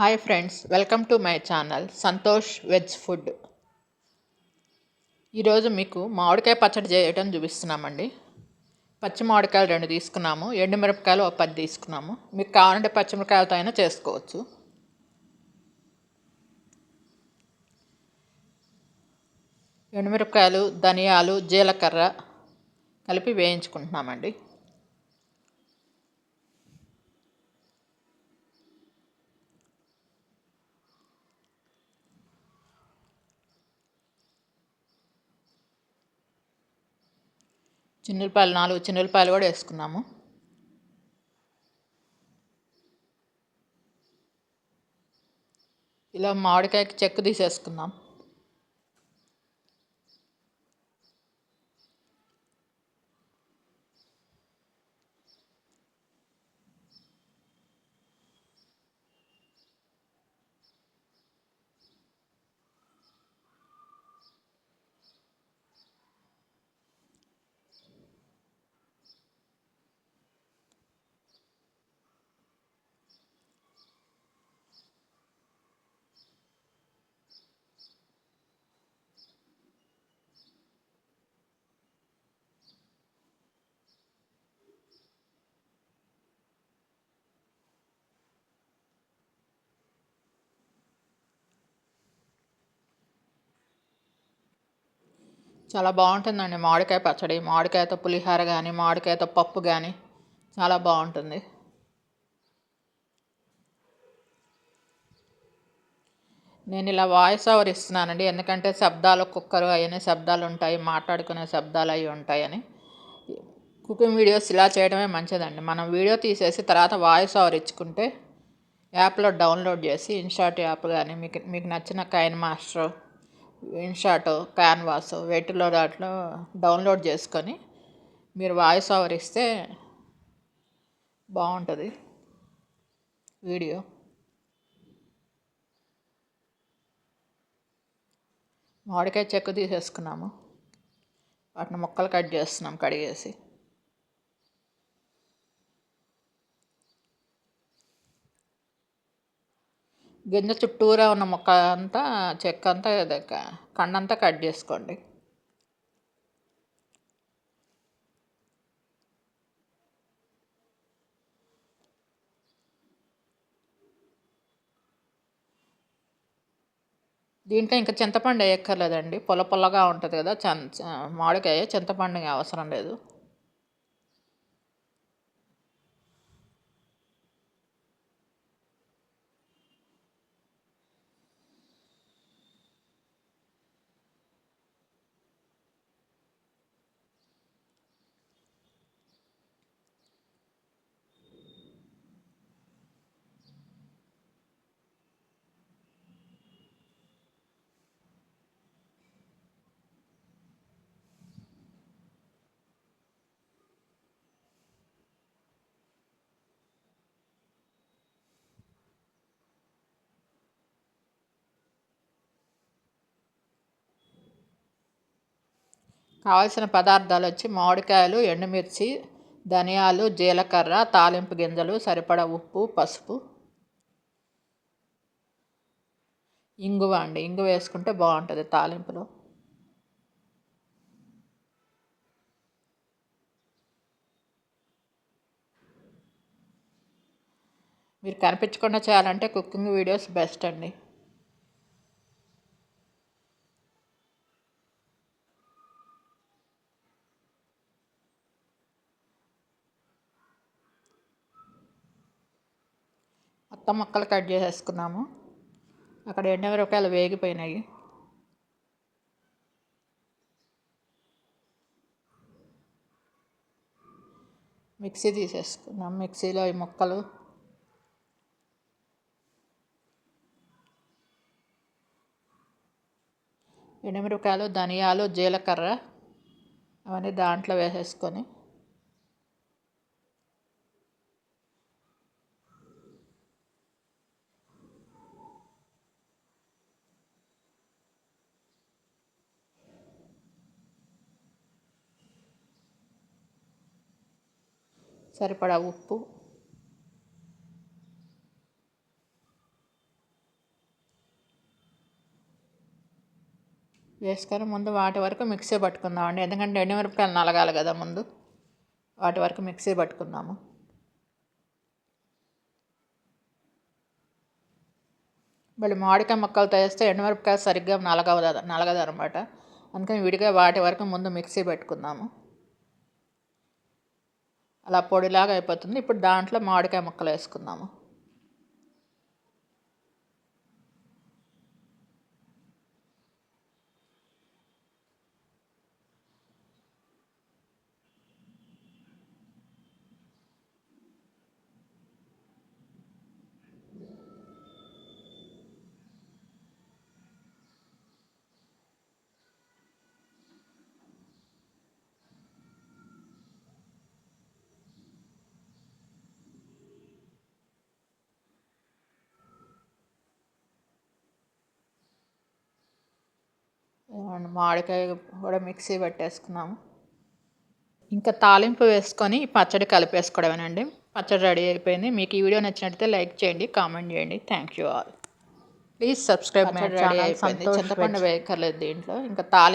Hi friends welcome to my channel Santosh veg food ఈరోజు మీకు మామిడికాయ పచ్చడి చేయటం చూపిస్తున్నామండి. పచ్చి మామిడికాయలు రెండు తీసుకున్నాము ఎండుమిరపకాయలు ఒక పది తీసుకున్నాము. మీకు కావాలంటే పచ్చిమిరకాయలతో అయినా చేసుకోవచ్చు. ఎండుమిరపకాయలు ధనియాలు జీలకర్ర కలిపి వేయించుకుంటున్నామండి. చిన్నులపాయలు నాలుగు చిన్నులపాయలు కూడా వేసుకున్నాము. ఇలా మామిడికాయకి చెక్కు తీసేసుకుందాం చాలా బాగుంటుందండి. మామిడికాయ పచ్చడి మామిడికాయతో పులిహోర కానీ మామిడికాయతో పప్పు కానీ చాలా బాగుంటుంది. నేను ఇలా వాయిస్ ఓవర్ ఇస్తున్నానండి. ఎందుకంటే శబ్దాలు కుక్కరు అవన్నీ శబ్దాలు ఉంటాయి మాట్లాడుకునే శబ్దాలు అవి ఉంటాయని. కుకింగ్ వీడియోస్ ఇలా చేయడమే మంచిదండి. మనం వీడియో తీసేసి తర్వాత వాయిస్ ఓవర్ ఇచ్చుకుంటే యాప్లో డౌన్లోడ్ చేసి ఇన్షాట్ యాప్ కానీ మీకు మీకు నచ్చిన కైన్ మాస్టర్ ఇన్షాట్ క్యాన్వాస్ వీటిలో దాంట్లో డౌన్లోడ్ చేసుకొని మీరు వాయిస్ ఓవర్ ఇస్తే బాగుంటుంది వీడియో. మామిడికాయ చెక్కు తీసేసుకున్నాము. వాటిని ముక్కలు కట్ చేస్తున్నాం కడిగేసి. గింజ చుట్టూరా ఉన్న మొక్క అంతా చెక్క అంతా కండంతా కట్ చేసుకోండి. దీంట్లో ఇంకా చింతపండు వేయక్కర్లేదండి. పొల పొల్లగా ఉంటుంది కదా మామిడికాయ చింతపండు అవసరం లేదు. కావాల్సిన పదార్థాలు వచ్చి మామిడికాయలు ఎండుమిర్చి ధనియాలు జీలకర్ర తాలింపు గింజలు సరిపడ ఉప్పు పసుపు. ఇంగువ అండి. ఇంగువ వేసుకుంటే బాగుంటుంది తాలింపులో. మీరు కనిపించకుండా చేయాలంటే కుకింగ్ వీడియోస్ బెస్ట్ అండి. మొత్తం ముక్కలు కట్ చేసేసుకున్నాము అక్కడ ఎండుమిరపకాయలు వేగిపోయినాయి. మిక్సీ తీసేసుకున్నాం మిక్సీలో ఈ ముక్కలు. ఎండుమిరపకాయలు ధనియాలు జీలకర్ర అవన్నీ దాంట్లో వేసేసుకొని సరిపడా ఉప్పు. వేసుకొని ముందు వాటి వరకు మిక్సీ పట్టుకుందామండి. ఎందుకంటే ఎండుమిరపకాయలు నలగాలి కదా ముందు. వాటి వరకు మిక్సీ పట్టుకుందాము. మళ్ళీ మామిడికాయ ముక్కలతో వేస్తే ఎండుమిరపకాయలు సరిగ్గా నలగవద నలగదు అనమాట అందుకని విడిగా వాటి వరకు ముందు మిక్సీ పెట్టుకుందాము. అలా పొడిలాగా అయిపోతుంది. ఇప్పుడు దాంట్లో మామిడికాయ ముక్కలు వేసుకుందాము. మామిడికాయ కూడా మిక్సీ పెట్టేసుకున్నాము. ఇంకా తాలింపు వేసుకొని పచ్చడి కలిపేసుకోవడమేనండి. పచ్చడి రెడీ అయిపోయింది. మీకు ఈ వీడియో నచ్చినట్లయితే లైక్ చేయండి కామెంట్ చేయండి. Thank you all. Please subscribe చింతపండు వేయక్కర్లేదు దీంట్లో. ఇంకా తాలి